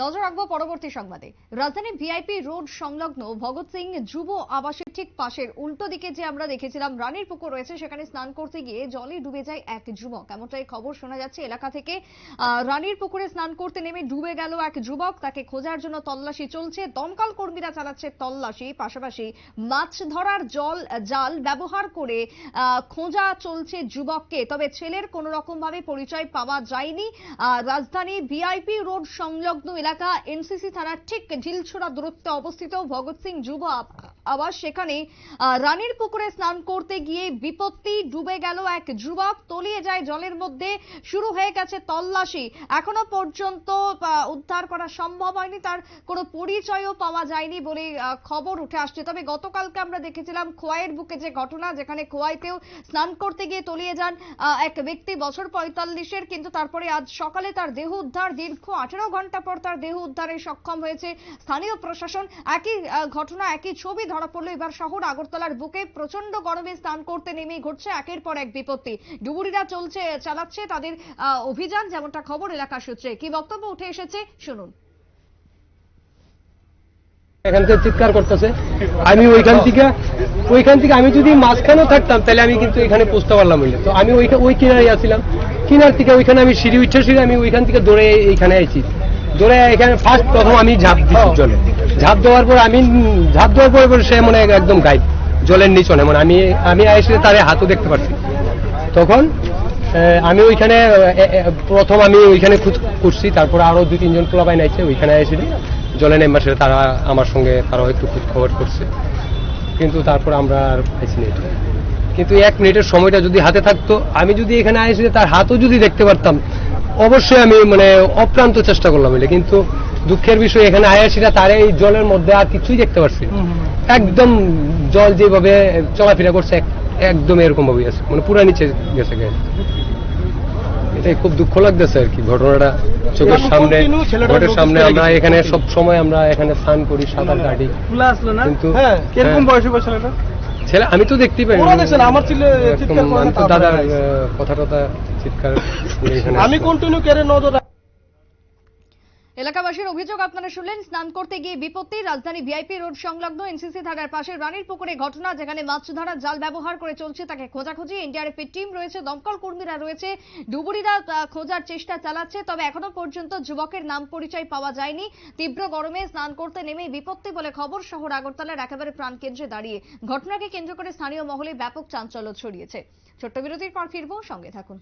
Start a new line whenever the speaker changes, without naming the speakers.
নজর রাখব পরবর্তী সংবাদে। রাজধানী ভিআইপি রোড সংলগ্ন ভগৎ সিং যুব আবাসের ঠিক পাশের উল্টো দিকে যে আমরা দেখেছিলাম, রানীর পুকুর রয়েছে, সেখানে স্নান করতে গিয়ে জলে ডুবে যায় এক যুবক। এমনটাই খবর শোনা যাচ্ছে এলাকা থেকে। রানীর পুকুরে স্নান করতে নেমে ডুবে গেল এক যুবক। তাকে খোঁজার জন্য তল্লাশি চলছে। দমকল কর্মীরা চালাচ্ছে তল্লাশি, পাশাপাশি মাছ ধরার জল, জাল ব্যবহার করে খোঁজা চলছে যুবককে। তবে ছেলের কোনো রকম ভাবে পরিচয় পাওয়া যায়নি। রাজধানী ভিআইপি রোড সংলগ্ন এলাকা এনসিসি থানার ঠিক ঝিলছোড়া দূরত্বে অবস্থিত ভগৎ সিং যুব আব- আবাস সেখানে রানীর পুকুরে স্নান করতে গিয়ে বিপত্তি ডুবে গেল এক যুবক। তলিয়ে যায় জলের মধ্যে, শুরু হয়ে গেছে তল্লাশি। এখনও পর্যন্ত উদ্ধার করা সম্ভব হয়নি। তার কোনো পরিচয়ও পাওয়া যায়নি বলে খবর উঠে আসছে। তবে গতকালকে আমরা দেখেছিলাম খোয়াইয়ের বুকে যে ঘটনা, যেখানে খোয়াইতেও স্নান করতে গিয়ে তলিয়ে যান এক ব্যক্তি বছর পঁয়তাল্লিশের। কিন্তু তারপরে আজ সকালে তার দেহ উদ্ধার, দীর্ঘ আঠেরো ঘণ্টা পর তার দেহ উদ্ধারে সক্ষম হয়েছে স্থানীয় প্রশাসন। একই ঘটনা, একই ছবি ধরা পড়ল। এবার শহর আগরতলার বুকে প্রচণ্ড গরমে স্নান করতে নেমেই ঘটছে একের পর এক বিপত্তি। ডুবুরিরা চলছে, চালাচ্ছে তাদের অভিযান, যেমনটা খবর এলাকা সূত্রে। কি বক্তব্য উঠে এসেছে? শুনুন।
এখান থেকে চিৎকার করতেছে। আমি ওইখান থেকে ওইখান থেকে আমি যদি মাঝখানেও থাকতাম, তাহলে আমি কিন্তু এখানে পৌঁছতে পারলাম হইলে তো আমি ওই কিনারে আসছিলাম কিনার থেকে ওইখানে আমি সিঁড়ি উঠে সিঁড়ি আমি ওইখান থেকে দৌড়ে এইখানে আইছি। দৌড়ে এখানে ফার্স্ট প্রথম আমি ঝাঁপ দিচ্ছি জলে। ঝাঁপ দেওয়ার পর আমি, ঝাঁপ দেওয়ার পরে সে মনে একদম গাইড জলের নিচনে মানে আমি আমি এসে তার হাতও দেখতে পাচ্ছি তখন আমি ওইখানে প্রথম আমি ওইখানে খুঁজ করছি তারপরে আরও দুই, তিনজন পোলাপাই নাইছে, ওইখানে এসে জলে নেমে আসলে তারা আমার সঙ্গে, তারাও একটু খোঁজ খবর করছে। কিন্তু তারপর আমরা আর পাইছি না। কিন্তু এক মিনিটের সময়টা যদি হাতে থাকতো, আমি যদি এখানে এসে তার হাতও যদি দেখতে পারতাম অবশ্যই আমি মানে অপ্রান্ত চেষ্টা করলাম এটা কিন্তু দুঃখের বিষয় এখানে আয়াসিরা তার এই জলের মধ্যে আর কিছুই দেখতে পারছি একদম জল যেভাবে চলাফেরা করছে একদম এরকম ভাবেই আছে। মানে পুরা নিচে গেছে এটাই খুব দুঃখ লাগতেছে আর কি। ঘটনাটা চোখের সামনে ঘটের সামনে আমরা এখানে সব সময় আমরা এখানে স্নান করি সাঁতার কাটি।
আসলো না?
কিন্তু-
হ্যাঁ কীরকম
হ্যাঁ।
বয়স ছেলেটা?
ছেলে আমি তো দেখতেই পাই
আমার ছেলে
দাদা কথা টথা চিৎকার
আমি কন্টিনিউ কেড়ে নজর
এলাকাবাসীর অভিযোগ, আপনারা শুনলেন, স্নান করতে গিয়ে বিপত্তি। রাজধানী ভিআইপি রোড সংলগ্ন এনসিসি থানার পাশে রানীর পুকুরে ঘটনা, যেখানে মাছ ধরার জাল ব্যবহার করে চলছে তাকে খোঁজাখুঁজি। এনডিআরএফ এর টিম রয়েছে, দমকল কর্মীরা রয়েছে। ডুবুরিরা খোঁজার চেষ্টা চালাচ্ছে, তবে এখনও পর্যন্ত যুবকের নাম পরিচয় পাওয়া যায়নি। তীব্র গরমে স্নান করতে নেমে বিপত্তি বলে খবর শহর আগরতলার একেবারে প্রাণকেন্দ্রে দাঁড়িয়ে। ঘটনাকে কেন্দ্র করে স্থানীয় মহলে ব্যাপক চাঞ্চল্য ছড়িয়েছে। ছোট্ট বিরতির পর ফিরবো, সঙ্গে থাকুন।